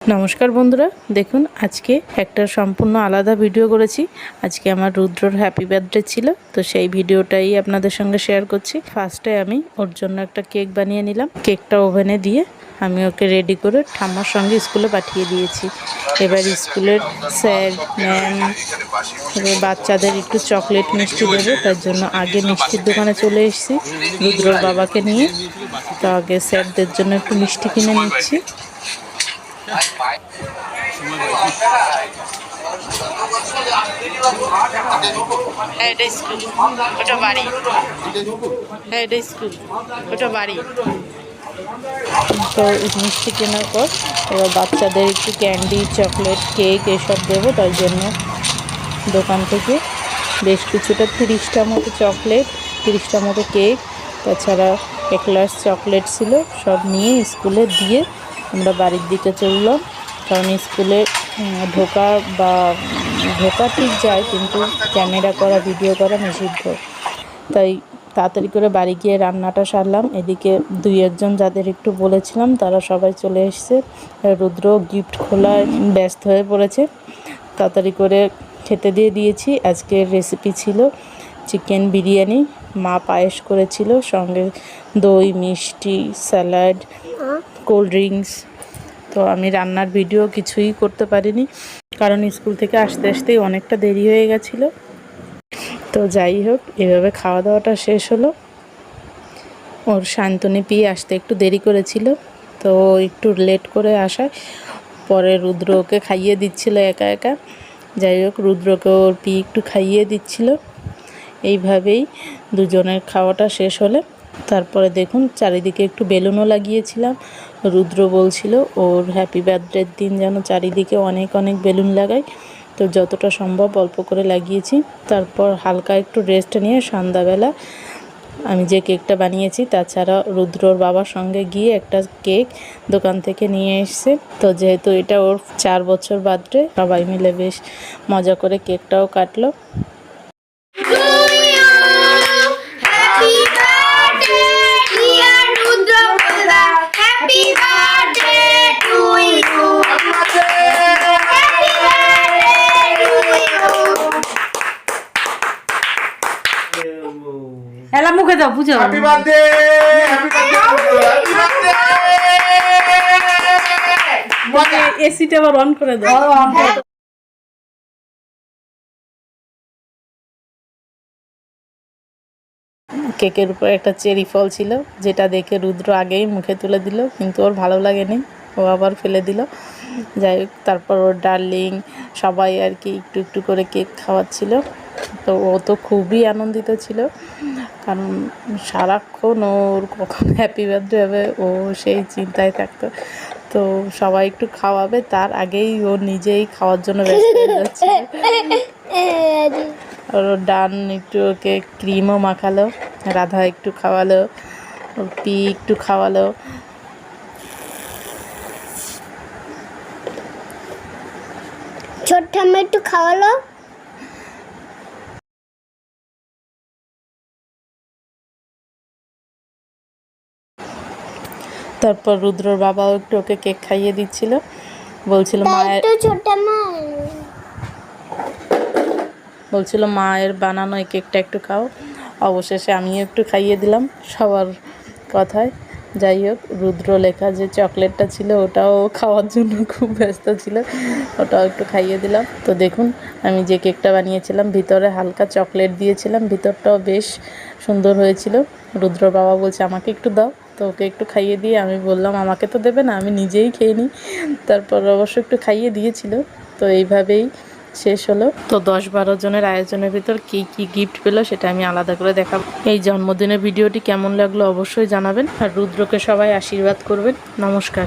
নমস্কার বন্ধুরা, দেখুন আজকে একটা সম্পূর্ণ আলাদা ভিডিও করেছি। আজকে আমার রুদ্রর হ্যাপি বার্থডে ছিল, তো সেই ভিডিওটাই আপনাদের সঙ্গে শেয়ার করছি। ফার্স্টে আমি ওর জন্য একটা কেক বানিয়ে নিলাম। কেকটা ওভেনে দিয়ে আমি ওকে রেডি করে ঠাম্মার সঙ্গে স্কুলে পাঠিয়ে দিয়েছি। এবার স্কুলের স্যার ম্যাম এবার বাচ্চাদের একটু চকলেট মিষ্টি দেবে, তার জন্য আগে মিষ্টির দোকানে চলে এসেছি রুদ্রর বাবাকে নিয়ে। তো আগে স্যারদের জন্য একটু মিষ্টি কিনে নিচ্ছি। হ্যাঁ ওটা বাড়ি। তো মিষ্টি কেনার পর এবার বাচ্চাদের একটু ক্যান্ডি, চকলেট, কেক এসব দেবো, তার জন্য দোকান থেকে বেশ কিছুটা তিরিশটা মতো চকলেট তিরিশটা মতো কেক, তাছাড়া এক চকলেট ছিল, সব নিয়ে স্কুলে দিয়ে আমরা বাড়ির দিকে চললাম, কারণ স্কুলে ঢোকা বা ঢোকা ঠিক যায়, কিন্তু ক্যামেরা করা, ভিডিও করা নিষিদ্ধ। তাই তাড়াতাড়ি করে বাড়ি গিয়ে রান্নাটা সারলাম। এদিকে দুই একজন যাদের একটু বলেছিলাম, তারা সবাই চলে এসছে। রুদ্র গিফট খোলায় ব্যস্ত হয়ে পড়েছে। তাড়াতাড়ি করে খেতে দিয়ে দিয়েছি। আজকের রেসিপি ছিল চিকেন বিরিয়ানি। মা পায়েস করেছিল, সঙ্গে দই, মিষ্টি স্যালাড কোল্ড ড্রিঙ্কস। তো আমি রান্নার ভিডিও কিছুই করতে পারিনি, কারণ স্কুল থেকে আসতে আসতেই অনেকটা দেরি হয়ে গেছিল। তো যাই হোক, এভাবে খাওয়া দাওয়াটা শেষ হলো। ওর শান্তনী পিয়ে আসতে একটু দেরি করেছিল, তো একটু লেট করে আসায় পরে রুদ্র ওকে খাইয়ে দিচ্ছিল একা একা। যাই হোক, রুদ্রকে ওর পি একটু খাইয়ে দিচ্ছিল। এইভাবেই দুজনের খাওয়াটা শেষ হলে। তারপরে দেখুন চারিদিকে একটু বেলুনও লাগিয়েছিলাম। রুদ্র বলছিল, ওর হ্যাপি বার্থডের দিন যেন চারিদিকে অনেক অনেক বেলুন লাগাই তো যতটা সম্ভব অল্প করে লাগিয়েছি। তারপর হালকা একটু রেস্ট নিয়ে সন্ধ্যাবেলা আমি যে কেকটা বানিয়েছি, তাছাড়া রুদ্রর বাবার সঙ্গে গিয়ে একটা কেক দোকান থেকে নিয়ে এসছে। তো যেহেতু এটা ওর চার বছর বার্থডে সবাই মিলে বেশ মজা করে কেকটাও কাটলো। দাও বুঝো happy birthday happy birthday happy birthday এসিটা আবার অন করে দাও কেকের উপর একটা চেরি ফল ছিল যেটা দেখে রুদ্র আগেই মুখে তুলে দিল কিন্তু ওর ভালো লাগেনি। ও আবার ফেলে দিল। যাই হোক তারপর ওর ডার্লিং সবাই আর কি একটু একটু করে কেক খাওয়াচ্ছিল। তো ও তো খুবই আনন্দিত ছিল। কারণ সারাক্ষণ ওর কখন হ্যাপি বার্থডে হবে, ও সেই চিন্তায় থাকতো। তো সবাই একটু খাওয়াবে, তার আগেই ও নিজেই খাওয়ার জন্য ব্যস্ত হয়ে ওর ডান একটু ওকে ক্রিমও মাখালো, রাধা একটু খাওয়ালো পি একটু খাওয়ালো। ছোট্ট একটু খাওয়ালো। তারপর রুদ্রর বাবাও একটু ওকে কেক খাইয়ে দিচ্ছিল। বলছিল মায়ের বলছিল মায়ের বানানো এই কেকটা একটু খাও। অবশেষে আমিও একটু খাইয়ে দিলাম সবার কথায়। যাই হোক রুদ্র লেখা যে চকলেটটা ছিল ওটাও খাওয়ার জন্য খুব ব্যস্ত ছিল ওটাও একটু খাইয়ে দিলাম। তো দেখুন আমি যে কেকটা বানিয়েছিলাম ভিতরে হালকা চকলেট দিয়েছিলাম ভিতরটাও বেশ সুন্দর হয়েছিল। রুদ্র বাবা বলছে আমাকে একটু দাও। তো ওকে একটু খাইয়ে দিয়ে আমি বললাম, আমাকে তো দেবে না, আমি নিজেই খেয়ে নিই। তারপর অবশ্য একটু খাইয়ে দিয়েছিল। তো এইভাবেই শেষ হলো। তো দশ বারো জনের আয়োজনের ভিতর কি কি গিফট পেল সেটা আমি আলাদা করে দেখাবো। এই জন্মদিনের ভিডিওটি কেমন লাগল অবশ্যই জানাবেন। আর রুদ্রকে সবাই আশীর্বাদ করবেন। নমস্কার।